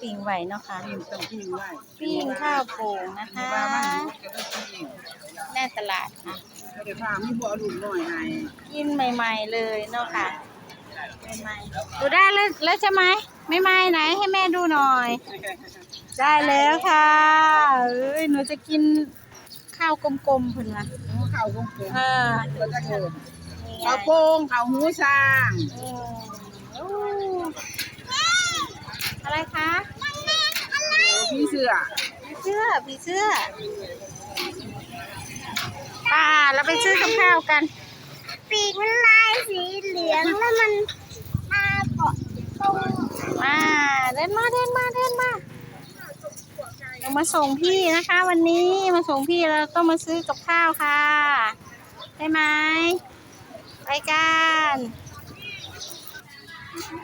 ปิ้งไว้เนาะค่ะปิ้งต้องปิ้งไว้ปิ้งข้าวโป่งนะคะว่ามันก็ต้องปิ้งแน่ตลาดค่ะเดี๋ยวพามีบ่เอาลูกน้อยให้กินใหม่ๆเลยเนาะค่ะใหม่ๆดูได้แล้วแล้วใช่ไหมไม่ไหม่ไหนให้แม่ดูหน่อย ได้แล้วค่ะเอ้ยหนูจะกินข้าวกลมๆพุ่นละหมูข้าวกงกงเออก็จะเกิดนี่ไงข้าวโป่งข้าวหูช้าง อืมอู้อะไรคะ พี่เสือผีเสื้อผีเสื้อป่าเราไปซื้อกับข้าวกัน ปีกมันลายสีเหลืองแล้วมันมาเกาะตรงมาเดินมาเดินมาเดินมาเรามาส่งพี่นะคะ วันนี้มาส่งพี่เราต้องมาซื้อกับข้าวค่ะ ได้ไหมไปกัน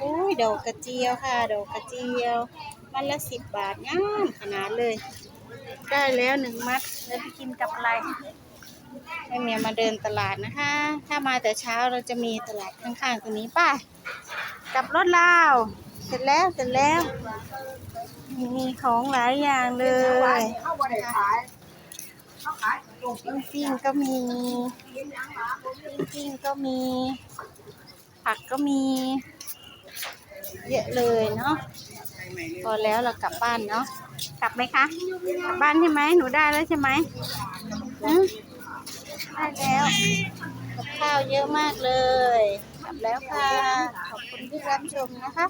อุ้ยดอกกระเจียวค่ะดอกกระเจียว มันละสิบบาทงามขนาดเลย ได้แล้วหนึ่งมัดแล้วไปกินกับอะไรแม่เมียมาเดินตลาดนะคะ ถ้ามาแต่เช้าเราจะมีตลาดข้างๆตรงนี้ป่ะกลับรถเราเสร็จแล้วเสร็จแล้ว มีของหลายอย่างเลยข้าบ่ได้ขายเขาขายลงปิ้งปิ้งก็มีปิ้งปิ้งก็มี ผักก็มี เยอะเลยเนาะ พอแล้วเรากลับบ้านเนาะกลับไหมคะ กลับบ้านใช่ไหมหนูได้แล้วใช่ไหมหือได้แล้วกับข้าวเยอะมากเลย กลับแล้วค่ะ ขอบคุณที่รับชมนะคะ